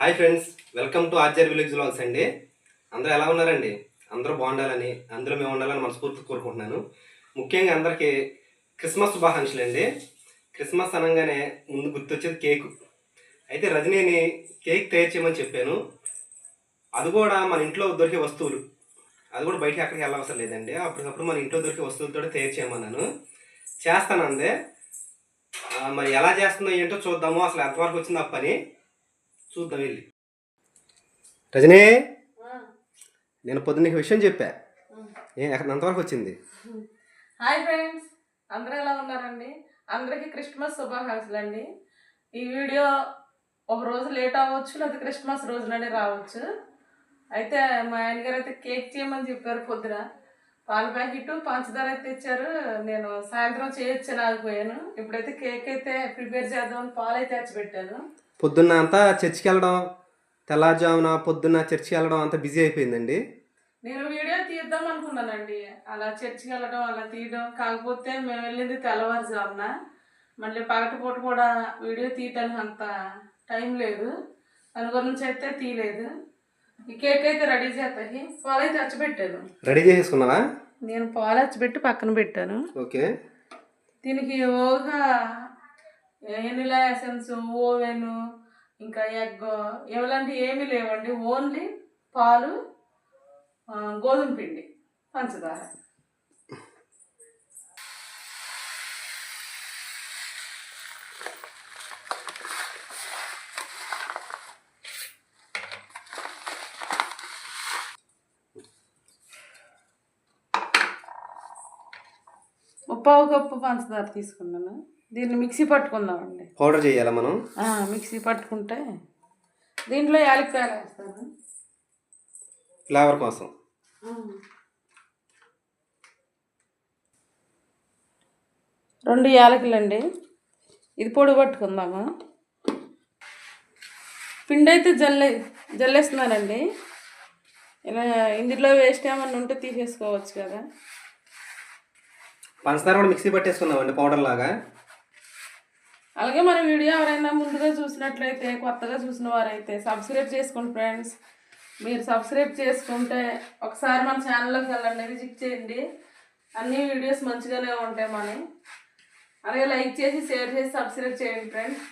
Hi friends welcome to ఆర్జర్ village vlogs అండి. అందరూ ఎలా ఉన్నారండి? అందరూ బాగుండాలని అందరూ మేము ఉండాలని మనస్ఫూర్తి కోరుకుంటున్నాను. ముఖ్యంగా అందరికీ క్రిస్మస్ శుభాకాంక్షలు అండి. క్రిస్మస్ అనగానే ముందు గుర్తొచ్చేది కేకు. అయితే రజనీని కేక్ తయారు చేయమని చెప్పాను. అది కూడా మన ఇంట్లో దొరికే వస్తువులు. అది కూడా బయటికి ఎక్కడికి వెళ్ళవసరం లేదండి. అప్పటికప్పుడు మన ఇంట్లో దొరికే వస్తువులతో తయారు చేయమన్నాను. చేస్తానందే. మరి ఎలా చేస్తుందో ఏంటో చూద్దాము. అసలు ఎంతవరకు వచ్చింది ఆ పని. చూద్దాం వెళ్ళి. రజనీ! నేను పొద్దున్న నీకు విషయం చెప్పా. ఏ ఎక్కడ వచ్చింది. Hi friends! అందరూ ఎలా ఉన్నారండి? అందరికీ క్రిస్మస్ శుభాకాంక్షలు అండి. ఈ వీడియో ఒక రోజు లేట్ అవ్వచ్చు లేదా క్రిస్మస్ రోజుననే రావచ్చు. అయితే మా ఆయన గారు అయితే కేక్ చేయమని చెప్పారు పొద్దున. పాల ప్యాకెట్ పంచదార అయితే ఇచ్చారు నేను సాయంత్రం చేయొచ్చు ఆగిపోయాను. ఇప్పుడైతే కేక్ అయితే ప్రిపేర్ చేద్దామని పాలు అయితే తెచ్చిపెట్టాను పొద్దున్న అంతా చర్చికి వెళ్ళడం తెల్లారుజామున పొద్దున్న చర్చికి వెళ్ళడం అంతా బిజీ అయిపోయిందండి. నేను వీడియో తీద్దాం అనుకున్నానండి. అలా చర్చికి వెళ్ళడం అలా తీయడం. కాకపోతే మేము వెళ్ళింది తెల్లవారుజామున. మళ్ళీ పగటిపూట కూడా వీడియో తీయటానికి అంత టైం లేదు. దాని గురించి అయితే తీయలేదు. ఈ కేక్ అయితే రెడీ చేస్తాయి పాలు అయితే తెచ్చిపెట్టాను రెడీ చేసేసుకున్నావా? నేను పాలు తెచ్చిపెట్టి పక్కన పెట్టాను. ఓకే. దీనికి ఓగా ఎనిలా ఎసెన్స్ ఓవెన్ ఇంకా ఎగ్ ఇలాంటివి ఏమీ లేవండి. ఓన్లీ పాలు గోధుమ పిండి పంచదార. ముప్పావు కప్పు పంచదార తీసుకున్నాను. దీన్ని మిక్సీ పట్టుకుందామండి. పౌడర్ చేయాలా మనం? మిక్సీ పట్టుకుంటే దీంట్లో యాలక్కాయలు వేస్తాను. ఫ్లేవర్ కోసం. రెండు యాలకులండి. ఇది పొడి పట్టుకుందాము. పిండి అయితే జల్లే జల్లేస్తున్నానండి ఇలా ఇందులో వేస్ట్ ఏమన్నా ఉంటే తీసేసుకోవచ్చు కదా. పంచదార కూడా మిక్సీ పట్టేసుకున్నామండి పౌడర్ లాగా. అలాగే మన వీడియో ఎవరైనా ముందుగా చూసినట్లయితే కొత్తగా చూసిన వారైతే సబ్స్క్రైబ్ చేసుకోండి ఫ్రెండ్స్ మీరు సబ్స్క్రైబ్ చేసుకుంటే ఒకసారి మన ఛానల్లోకి వెళ్ళండి విజిట్ చేయండి. అన్ని వీడియోస్ మంచిగానే ఉంటాయి మనవి అలాగే లైక్ చేసి షేర్ చేసి సబ్స్క్రైబ్ చేయండి ఫ్రెండ్స్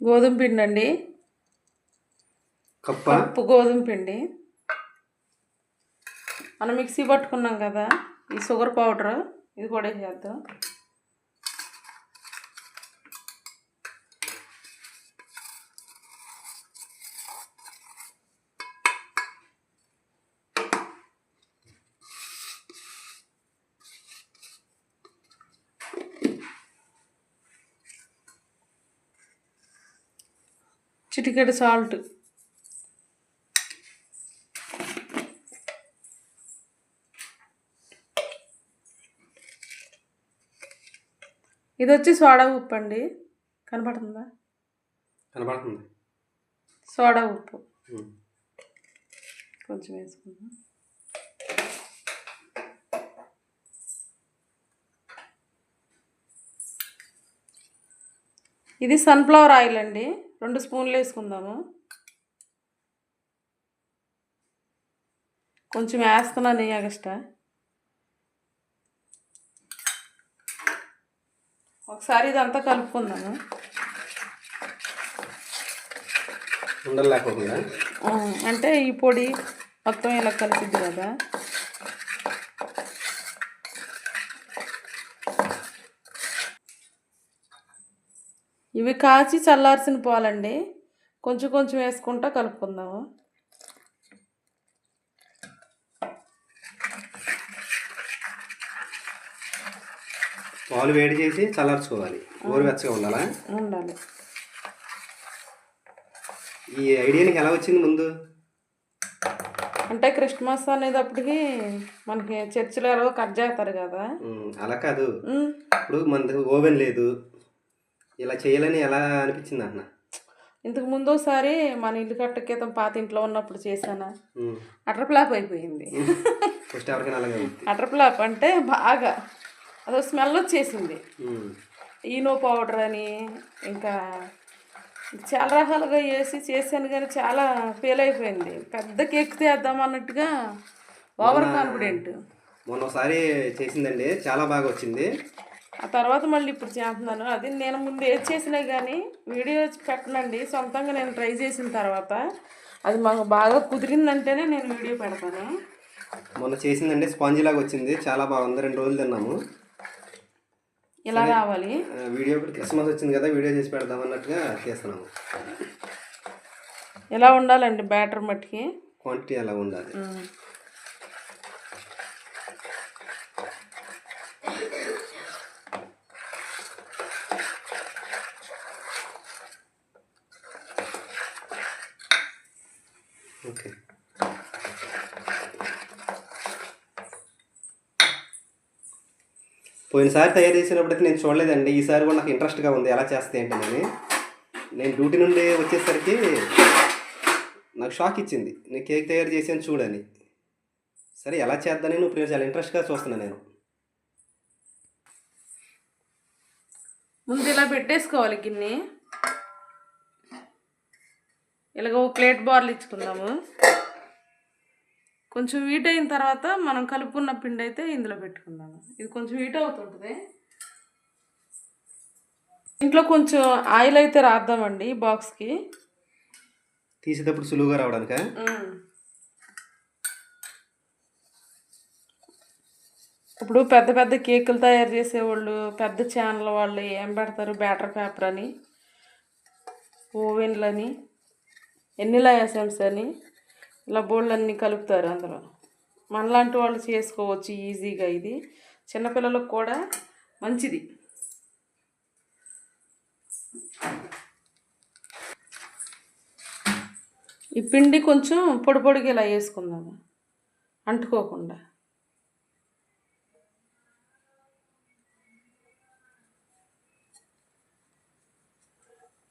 గోధుమ పిండి అండి కప్పు గోధుమ పిండి. మనం మిక్సీ పట్టుకున్నాం కదా ఈ షుగర్ పౌడర్ ఇది కూడా వేసేద్దాం. చిటికెడు సాల్ట్ ఇది వచ్చి సోడా ఉప్పు అండి కనపడుతుందా. కనబడుతుంది సోడా ఉప్పు. కొంచెం వేసుకుందాం. ఇది సన్ఫ్లవర్ ఆయిల్ అండి. రెండు స్పూన్లు వేసుకుందాము. కొంచెం వేస్తున్నాను ఎగస్ట్రా ఒకసారి ఇదంతా కలుపుకుందాము. అంటే ఈ పొడి మొత్తం ఇలా కలిసిద్ది కదా. ఇవి కాచి చల్లార్చిన పాలండి. కొంచెం కొంచెం వేసుకుంటా కలుపుకుందాము. పాలు వేడి చేసి చల్లార్చుకోవాలి. గోరువెచ్చగా ఉండాలా? ఉండాలి. ఈ ఐడియా నీకు ఎలా వచ్చింది ముందు? అంటే క్రిస్మస్ అనేటప్పటికి మనకి చర్చిలో ఎలాగో కట్ చేస్తారు కదా. అలా కాదు. ఇప్పుడు మన ఓవెన్ లేదు. ఇలా చేయాలని ఎలా అనిపించింది అన్న? ఇంతకు ముందు ఒకసారి మన ఇల్లు కట్ట క్రితం పాత ఇంట్లో ఉన్నప్పుడు చేశానా? అటర్ ఫ్లాప్ అయిపోయింది. అటర్ ఫ్లాప్ అంటే బాగా. అదో స్మెల్ వచ్చేసింది. ఈనో పౌడర్ అని ఇంకా చాలా రకాలుగా వేసి చేశాను కానీ చాలా ఫెయిల్ అయిపోయింది. పెద్ద కేక్ చేద్దాం అన్నట్టుగా ఓవర్ కాన్ఫిడెంట్. మొన్న ఒకసారి చేసిందండి చాలా బాగా వచ్చింది. ఆ తర్వాత మళ్ళీ ఇప్పుడు చేస్తున్నాను. అది నేను ముందు ఏది చేసినా కానీ వీడియో పెట్టనండి సొంతంగా నేను ట్రై చేసిన తర్వాత. అది మాకు బాగా కుదిరిందంటేనే నేను వీడియో పెడతాను. మొన్న చేసిందండి స్పాంజీ లాగా వచ్చింది చాలా బాగుంది రెండు రోజులు తిన్నాము. ఇలా రావాలి? వీడియో క్రిస్మస్ వచ్చింది కదా వీడియో చేసి పెడదాం అన్నట్టుగా చేస్తున్నాము. ఇలా ఉండాలండి బ్యాటర్ మట్టికి? క్వాంటిటీ అలా ఉండాలి. పోయినసారి తయారు చేసినప్పుడైతే నేను చూడలేదండి. ఈసారి కూడా నాకు ఇంట్రెస్ట్గా ఉంది. ఎలా చేస్తే ఏంటని నేను డ్యూటీ నుండి వచ్చేసరికి నాకు షాక్ ఇచ్చింది. నేను కేక్ తయారు చేసాను చూడని. సరే ఎలా చేద్దానని ఇప్పుడు నేను చాలా ఇంట్రెస్ట్గా చూస్తున్నాను నేను. ముందు ఇలా పెట్టేసుకోవాలి గిన్నె. ఇలాగ ఒక ప్లేట్ బార్లు ఇచ్చుకుందాము. కొంచెం వీట్ అయిన తర్వాత మనం కలుపుకున్న పిండి అయితే ఇందులో పెట్టుకుందాము ఇది కొంచెం వీట్ అవుతుంటుంది. ఇంట్లో కొంచెం ఆయిల్ అయితే రాద్దామండి బాక్స్కి. తీసేటప్పుడు సులువుగా రావడానికా. ఇప్పుడు పెద్ద పెద్ద కేకులు తయారు చేసేవాళ్ళు పెద్ద ఛానల్ వాళ్ళు ఏం పెడతారు? బ్యాటర్ పేపర్ అని ఓవెన్లని ఎన్నిలా ఎసెమ్స్ అని. ఇలా బోళ్ళు అన్నీ కలుపుతారు అందులో. మనలాంటి వాళ్ళు చేసుకోవచ్చు ఈజీగా ఇది. చిన్నపిల్లలకు కూడా మంచిది. ఈ పిండి కొంచెం పొడి పొడిగా ఇలా వేసుకుందాము. అంటుకోకుండా.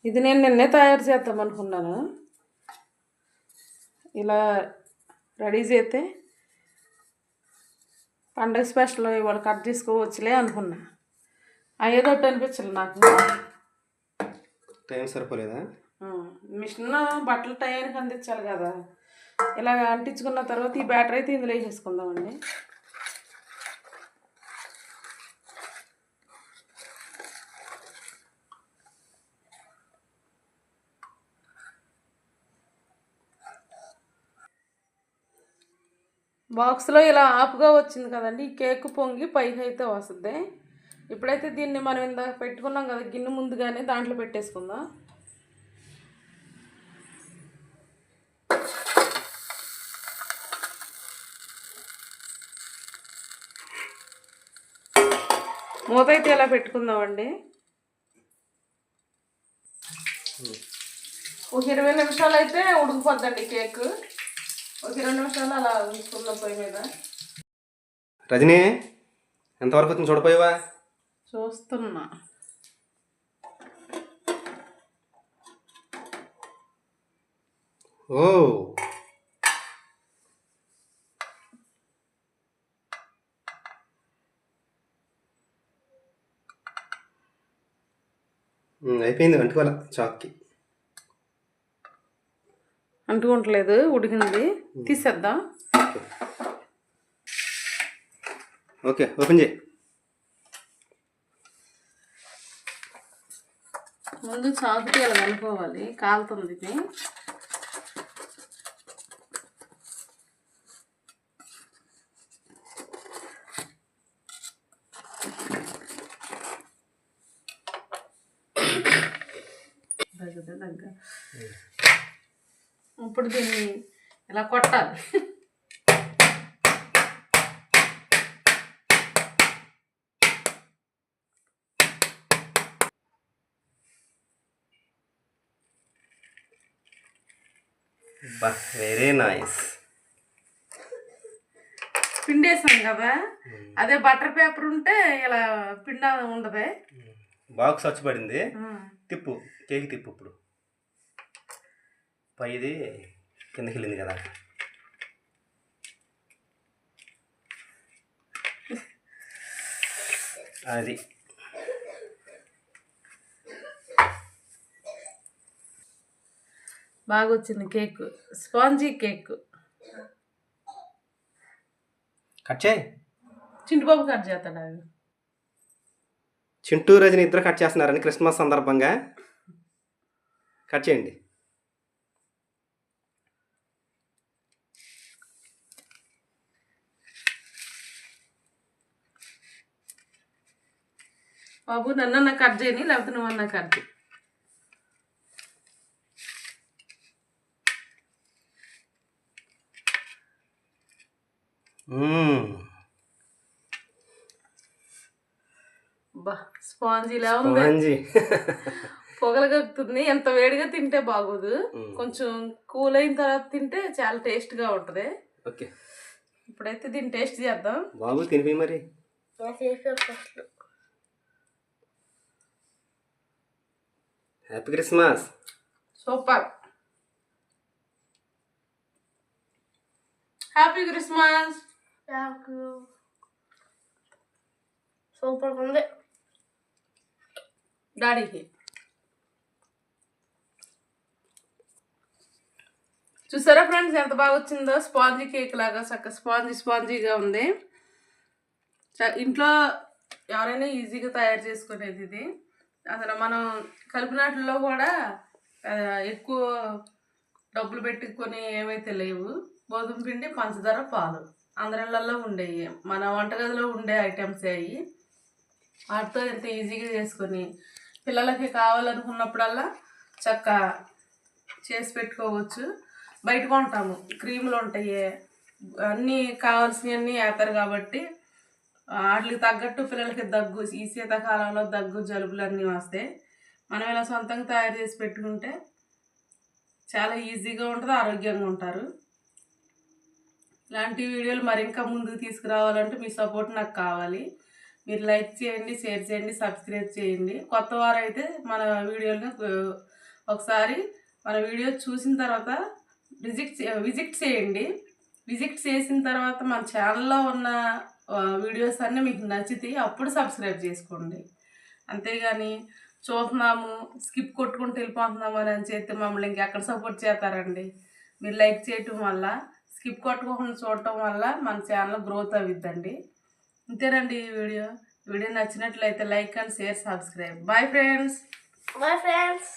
ఇది నేను నిన్నే తయారు చేద్దాం అనుకున్నాను ఇలా రెడీ చేస్తే పండగ స్పెషల్ ఇవాళ కట్ చేసుకోవచ్చులే అనుకున్నా. అయ్యేదట్టు అనిపించలే నాకు. టైం సరిపోలేదా? మిషన్ బట్టలు టయానికి అందించాలి కదా. ఇలా అంటించుకున్న తర్వాత ఈ బ్యాటరీ అయితే ఇందులో వేసేసుకుందామండి. బాక్స్లో ఇలా ఆపుగా వచ్చింది కదండి. ఈ కేక్ పొంగి పైకి అయితే వస్తుంది. ఇప్పుడైతే దీన్ని మనం ఇందాక పెట్టుకున్నాం కదా గిన్నె ముందుగానే దాంట్లో పెట్టేసుకుందాం. మూత అయితే ఇలా పెట్టుకుందామండి? ఒక ఇరవై నిమిషాలు అయితే ఉడికిపోద్దండి కేక్. ఒక ఇరవై నిమిషాలు అలా ఉంచుకుందాం పొయ్యి మీద రజనీ ఎంతవరకు వచ్చింది చూడపోయావా? చూస్తున్నా. ఓ. అయిపోయింది అంటుకోవాల చాక్కి. అంటుకుంటలేదు ఉడికింది. తీసేద్దాం. ఓకే. ఓపెన్ చేయి. ముందు చాకుకి ఇలా కనుక్కోవాలి కాలుతుంది ఇది. దగ్గర దగ్గర. ఇప్పుడు దీన్ని ఇలా కొట్టాలి. Very nice. పిండి వేసాం కదా అదే బటర్ పేపర్ ఉంటే ఇలా పిండి ఉండదు. బాక్స్ వచ్చి పడింది. తిప్పు కేక్ తిప్పు ఇప్పుడు. పైది కిందకి వెళ్ళింది కదా. అది. బాగా వచ్చింది కేక్. Spongy cake. కట్ చేయి. చింటిబాబు కట్ చేస్తాడు? అవి చింటూ రజని ఇద్దరు కట్ చేస్తున్నారని క్రిస్మస్ సందర్భంగా. కట్ చేయండి. బాబు నన్నన్నా కట్ చేయని లేకపోతే నువ్వన్నా కట్ చేయి. స్పాంజీలా ఉంది. స్పాంజీ. పొగలు కక్కుతుంది. ఎంత వేడిగా తింటే బాగోదు. కొంచెం కూల్ అయిన తర్వాత తింటే చాలా టేస్ట్గా ఉంటుంది. ఓకే. ఇప్పుడైతే దీన్ని టేస్ట్ చేద్దాం. బాబు తినిపి మరి. Happy Christmas super happy Christmas super ఉంది. డాడీకి చూసారా ఫ్రెండ్స్ ఎంత బాగా వచ్చిందో? స్పాంజీ కేక్ లాగా చక్క స్పాంజీ స్పాంజీగా ఉంది. ఇంట్లో ఎవరైనా ఈజీగా తయారు చేసుకునేది ఇది. అసలు మనం కలిపినట్లో కూడా ఎక్కువ డబ్బులు పెట్టుకొని ఏవైతే లేవు గోధుమ పిండి పంచదార పాలు. అందరిళ్ళల్లో ఉండేవి మన వంటగదిలో ఉండే ఐటమ్స్ అవి వాటితో ఎంత ఈజీగా చేసుకొని పిల్లలకి కావాలనుకున్నప్పుడల్లా చక్క చేసి పెట్టుకోవచ్చు. బయట కొంటాము. క్రీములు ఉంటాయి. అన్నీ కావాల్సినవన్నీ వేస్తారు కాబట్టి వాటికి తగ్గట్టు పిల్లలకి దగ్గు ఈ శీతాకాలంలో దగ్గు జలుబులన్నీ వస్తాయి మనం ఇలా సొంతంగా తయారు చేసి పెట్టుకుంటే చాలా ఈజీగా ఉంటుంది ఆరోగ్యంగా ఉంటారు. ఇలాంటి వీడియోలు మరి ఇంకా ముందుకు తీసుకురావాలంటే మీ సపోర్ట్ నాకు కావాలి. మీరు లైక్ చేయండి షేర్ చేయండి సబ్స్క్రైబ్ చేయండి. కొత్త వారు అయితే మన వీడియోని ఒకసారి మన వీడియో చూసిన తర్వాత విజిట్ విజిట్ చేయండి. విజిట్ చేసిన తర్వాత మన ఛానల్లో ఉన్న వీడియోస్ అన్నీ మీకు నచ్చితే అప్పుడు సబ్స్క్రైబ్ చేసుకోండి. అంతేగాని చూస్తున్నాము స్కిప్ కొట్టుకుంటూ వెళ్ళిపోతున్నాము అని చెప్తే చేస్తే మమ్మల్ని ఇంకెక్కడ సపోర్ట్ చేస్తారండి? మీరు లైక్ చేయటం వల్ల స్కిప్ కొట్టుకోకుండా చూడటం వల్ల మన ఛానల్ గ్రోత్ అవుద్దండి. ఇంతేనండి ఈ వీడియో వీడియో నచ్చినట్లయితే like and share subscribe bye friends bye friends